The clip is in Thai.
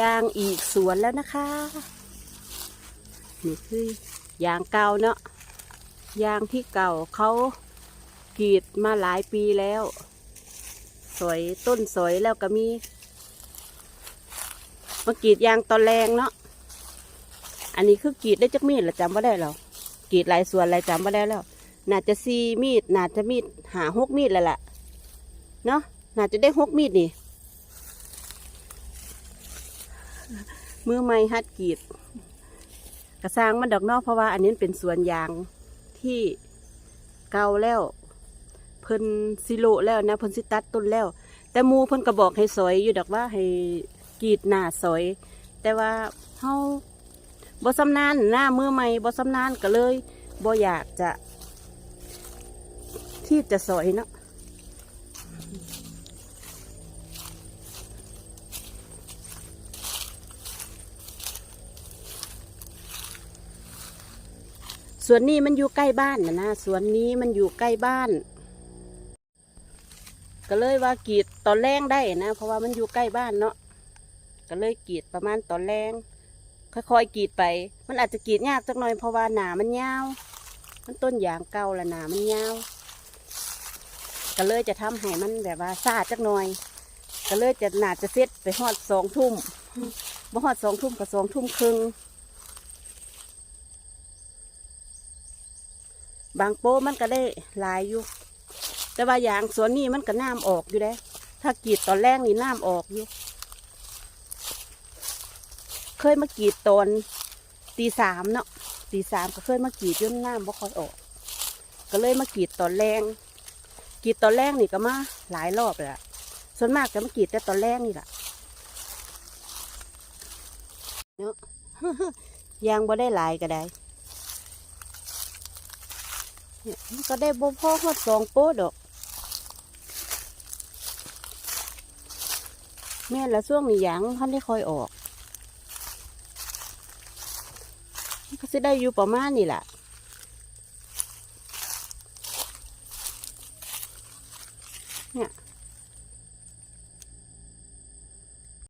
ยางอีกสวนแล้วนะคะ นี่คือยางเก่าเนาะยางที่เก่าเขากรีดมาหลายปีแล้ว สวยต้นสวยแล้วก็มีมากรีดยางตอนแรงเนาะอันนี้คือกรีดได้จักมีดเหรอจำไม่ได้หรอกรีดหลายส่วนหลายจำไม่ได้แล้วน่าจะซีมีดน่าจะมีดหาหกมีดแล้วล่ะเนาะน่าจะได้หกมีดนี่ มือไม่ฮัดกรีดกระซางมันดอกนอกเพราะว่าอันนี้เป็นสวนยางที่เก่าแล้ว เพิ่นซิโลแล้วนะเพิ่นสิตัดต้นแล้ว แต่หมูเพิ่นก็บอกให้สอยอยู่ดอกว่าให้กรีดหน้าสอย แต่ว่าเฮาบ่สำนานหน้ามือใหม่บ่สำนานก็เลยบ่อยากจะ ที่จะสอยเนาะ สวนนี้มันอยู่ใกล้บ้านนะนะสวนนี้มันอยู่ใกล้บ้าน ก็เลยว่ากรีดตอนแรงได้นะ เพราะว่ามันอยู่ใกล้บ้านเนาะก็เลยกรีดประมาณตอนแรงค่อยๆกรีดไป มันอาจจะกรีดยากสักหน่อยเพราะว่าหนามันยาว มันต้นยางเก่าละหนามันยาว ก็เลยจะทำให้มันแบบว่าซาดจักหน่อย ก็เลยจะหนาจะเสร็จไปหอดสองทุ่มบ่หอดสองทุ่มกับสองทุ่มครึ่ง บางโป้มันก็ได้หลายอยู่ แต่ว่าอย่างสวนนี้มันก็น้ำออกอยู่เด้ถ้ากรีดตอนแรกนี่น้ำออกอยู่ เคยมากรีดตอนตีสามเนาะตีสามก็เคยมากรีดจนน้ำบ่ค่อยออก ก็เลยมากรีดตอนแรงกรีดตอนแรกนี่ก็มาหลายรอบเลยอะส่วนมากจะมากรีดแต่ตอนแรกนี่แหละเนาะยางบ่ได้หลายก็ได้ เนี่ยมันก็ได้บ่พ่อฮอดสองโป๊ดอก แม่ละช่วงนี้ยางท่านได้คอยออกก็จะได้อยู่ประมาณนี่แหละเนี่ย